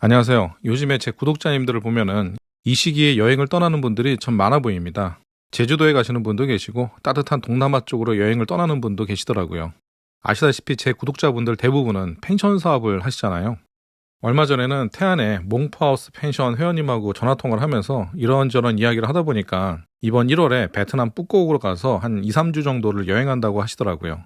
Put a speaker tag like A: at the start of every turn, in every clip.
A: 안녕하세요. 요즘에 제 구독자님들을 보면은 이 시기에 여행을 떠나는 분들이 참 많아 보입니다. 제주도에 가시는 분도 계시고 따뜻한 동남아 쪽으로 여행을 떠나는 분도 계시더라고요. 아시다시피 제 구독자분들 대부분은 펜션 사업을 하시잖아요. 얼마 전에는 태안의 몽프하우스 펜션 회원님하고 전화통화를 하면서 이런저런 이야기를 하다 보니까 이번 1월에 베트남 뿌꼬옥으로 가서 한 2, 3주 정도를 여행한다고 하시더라고요.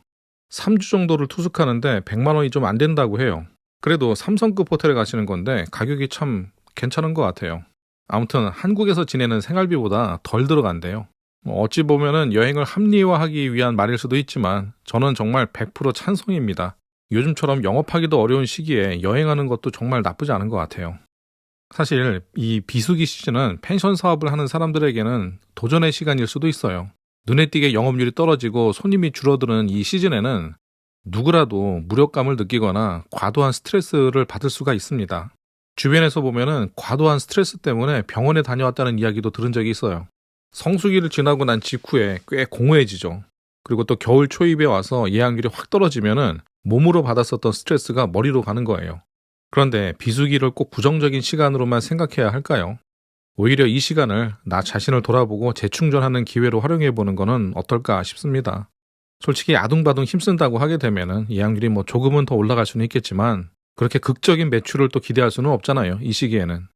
A: 3주 정도를 투숙하는데 100만 원이 좀 안 된다고 해요. 그래도 삼성급 호텔에 가시는 건데 가격이 참 괜찮은 것 같아요. 아무튼 한국에서 지내는 생활비보다 덜 들어간대요. 뭐 어찌 보면은 여행을 합리화하기 위한 말일 수도 있지만 저는 정말 100% 찬성입니다. 요즘처럼 영업하기도 어려운 시기에 여행하는 것도 정말 나쁘지 않은 것 같아요. 사실 이 비수기 시즌은 펜션 사업을 하는 사람들에게는 도전의 시간일 수도 있어요. 눈에 띄게 영업률이 떨어지고 손님이 줄어드는 이 시즌에는 누구라도 무력감을 느끼거나 과도한 스트레스를 받을 수가 있습니다. 주변에서 보면은 과도한 스트레스 때문에 병원에 다녀왔다는 이야기도 들은 적이 있어요. 성수기를 지나고 난 직후에 꽤 공허해지죠. 그리고 또 겨울 초입에 와서 예약률이 확 떨어지면은 몸으로 받았었던 스트레스가 머리로 가는 거예요. 그런데 비수기를 꼭 부정적인 시간으로만 생각해야 할까요? 오히려 이 시간을 나 자신을 돌아보고 재충전하는 기회로 활용해 보는 거는 어떨까 싶습니다. 솔직히 아둥바둥 힘쓴다고 하게 되면은 예약률이 뭐 조금은 더 올라갈 수는 있겠지만 그렇게 극적인 매출을 또 기대할 수는 없잖아요. 이 시기에는.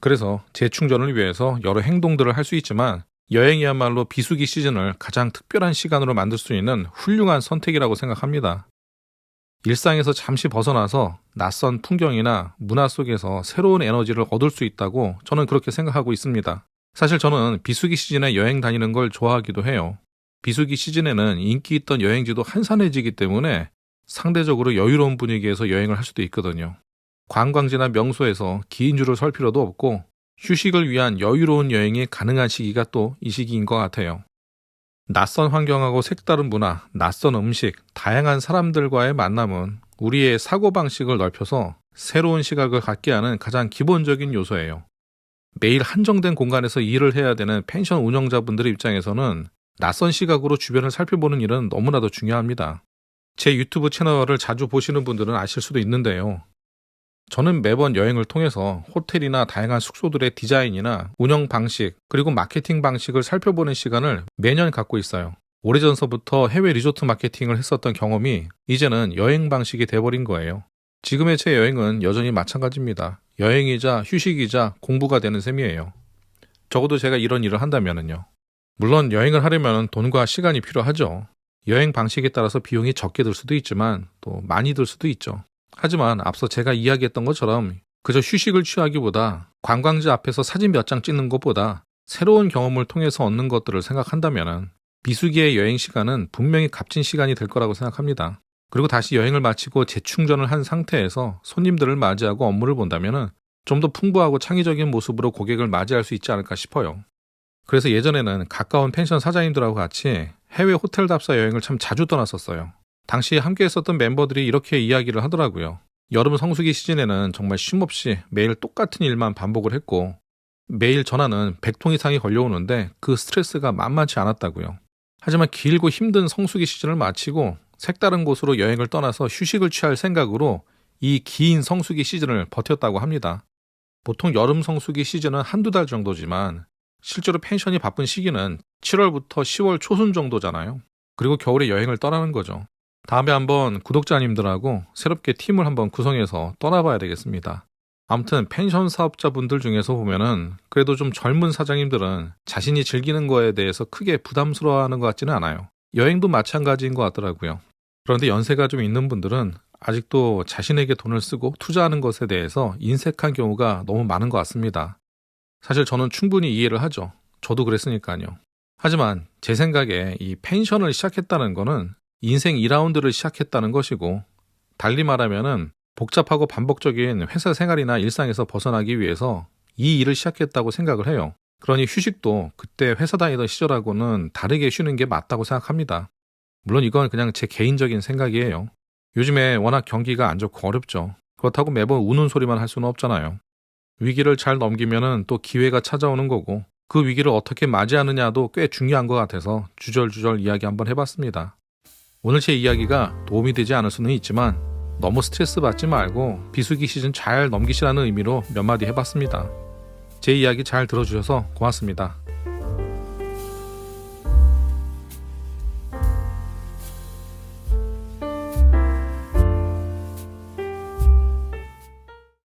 A: 그래서 재충전을 위해서 여러 행동들을 할 수 있지만 여행이야말로 비수기 시즌을 가장 특별한 시간으로 만들 수 있는 훌륭한 선택이라고 생각합니다. 일상에서 잠시 벗어나서 낯선 풍경이나 문화 속에서 새로운 에너지를 얻을 수 있다고 저는 그렇게 생각하고 있습니다. 사실 저는 비수기 시즌에 여행 다니는 걸 좋아하기도 해요. 비수기 시즌에는 인기 있던 여행지도 한산해지기 때문에 상대적으로 여유로운 분위기에서 여행을 할 수도 있거든요. 관광지나 명소에서 긴 줄을 설 필요도 없고 휴식을 위한 여유로운 여행이 가능한 시기가 또 이 시기인 것 같아요. 낯선 환경하고 색다른 문화, 낯선 음식, 다양한 사람들과의 만남은 우리의 사고방식을 넓혀서 새로운 시각을 갖게 하는 가장 기본적인 요소예요. 매일 한정된 공간에서 일을 해야 되는 펜션 운영자분들의 입장에서는 낯선 시각으로 주변을 살펴보는 일은 너무나도 중요합니다. 제 유튜브 채널을 자주 보시는 분들은 아실 수도 있는데요. 저는 매번 여행을 통해서 호텔이나 다양한 숙소들의 디자인이나 운영 방식, 그리고 마케팅 방식을 살펴보는 시간을 매년 갖고 있어요. 오래전서부터 해외 리조트 마케팅을 했었던 경험이 이제는 여행 방식이 돼버린 거예요. 지금의 제 여행은 여전히 마찬가지입니다. 여행이자 휴식이자 공부가 되는 셈이에요. 적어도 제가 이런 일을 한다면은요. 물론 여행을 하려면 돈과 시간이 필요하죠. 여행 방식에 따라서 비용이 적게 들 수도 있지만 또 많이 들 수도 있죠. 하지만 앞서 제가 이야기했던 것처럼 그저 휴식을 취하기보다 관광지 앞에서 사진 몇 장 찍는 것보다 새로운 경험을 통해서 얻는 것들을 생각한다면 비수기의 여행 시간은 분명히 값진 시간이 될 거라고 생각합니다. 그리고 다시 여행을 마치고 재충전을 한 상태에서 손님들을 맞이하고 업무를 본다면 좀 더 풍부하고 창의적인 모습으로 고객을 맞이할 수 있지 않을까 싶어요. 그래서 예전에는 가까운 펜션 사장님들하고 같이 해외 호텔 답사 여행을 참 자주 떠났었어요. 당시 함께 했었던 멤버들이 이렇게 이야기를 하더라고요. 여름 성수기 시즌에는 정말 쉼없이 매일 똑같은 일만 반복을 했고 매일 전화는 100통 이상이 걸려오는데 그 스트레스가 만만치 않았다고요. 하지만 길고 힘든 성수기 시즌을 마치고 색다른 곳으로 여행을 떠나서 휴식을 취할 생각으로 이 긴 성수기 시즌을 버텼다고 합니다. 보통 여름 성수기 시즌은 한두 달 정도지만 실제로 펜션이 바쁜 시기는 7월부터 10월 초순 정도잖아요. 그리고 겨울에 여행을 떠나는 거죠. 다음에 한번 구독자님들하고 새롭게 팀을 한번 구성해서 떠나봐야 되겠습니다. 아무튼 펜션 사업자분들 중에서 보면은 그래도 좀 젊은 사장님들은 자신이 즐기는 거에 대해서 크게 부담스러워하는 것 같지는 않아요. 여행도 마찬가지인 것 같더라고요. 그런데 연세가 좀 있는 분들은 아직도 자신에게 돈을 쓰고 투자하는 것에 대해서 인색한 경우가 너무 많은 것 같습니다. 사실 저는 충분히 이해를 하죠. 저도 그랬으니까요. 하지만 제 생각에 이 펜션을 시작했다는 거는 인생 2라운드를 시작했다는 것이고 달리 말하면은 복잡하고 반복적인 회사 생활이나 일상에서 벗어나기 위해서 이 일을 시작했다고 생각을 해요. 그러니 휴식도 그때 회사 다니던 시절하고는 다르게 쉬는 게 맞다고 생각합니다. 물론 이건 그냥 제 개인적인 생각이에요. 요즘에 워낙 경기가 안 좋고 어렵죠. 그렇다고 매번 우는 소리만 할 수는 없잖아요. 위기를 잘 넘기면은 또 기회가 찾아오는 거고 그 위기를 어떻게 맞이하느냐도 꽤 중요한 것 같아서 주절주절 이야기 한번 해봤습니다. 오늘 제 이야기가 도움이 되지 않을 수는 있지만 너무 스트레스 받지 말고 비수기 시즌 잘 넘기시라는 의미로 몇 마디 해봤습니다. 제 이야기 잘 들어주셔서 고맙습니다.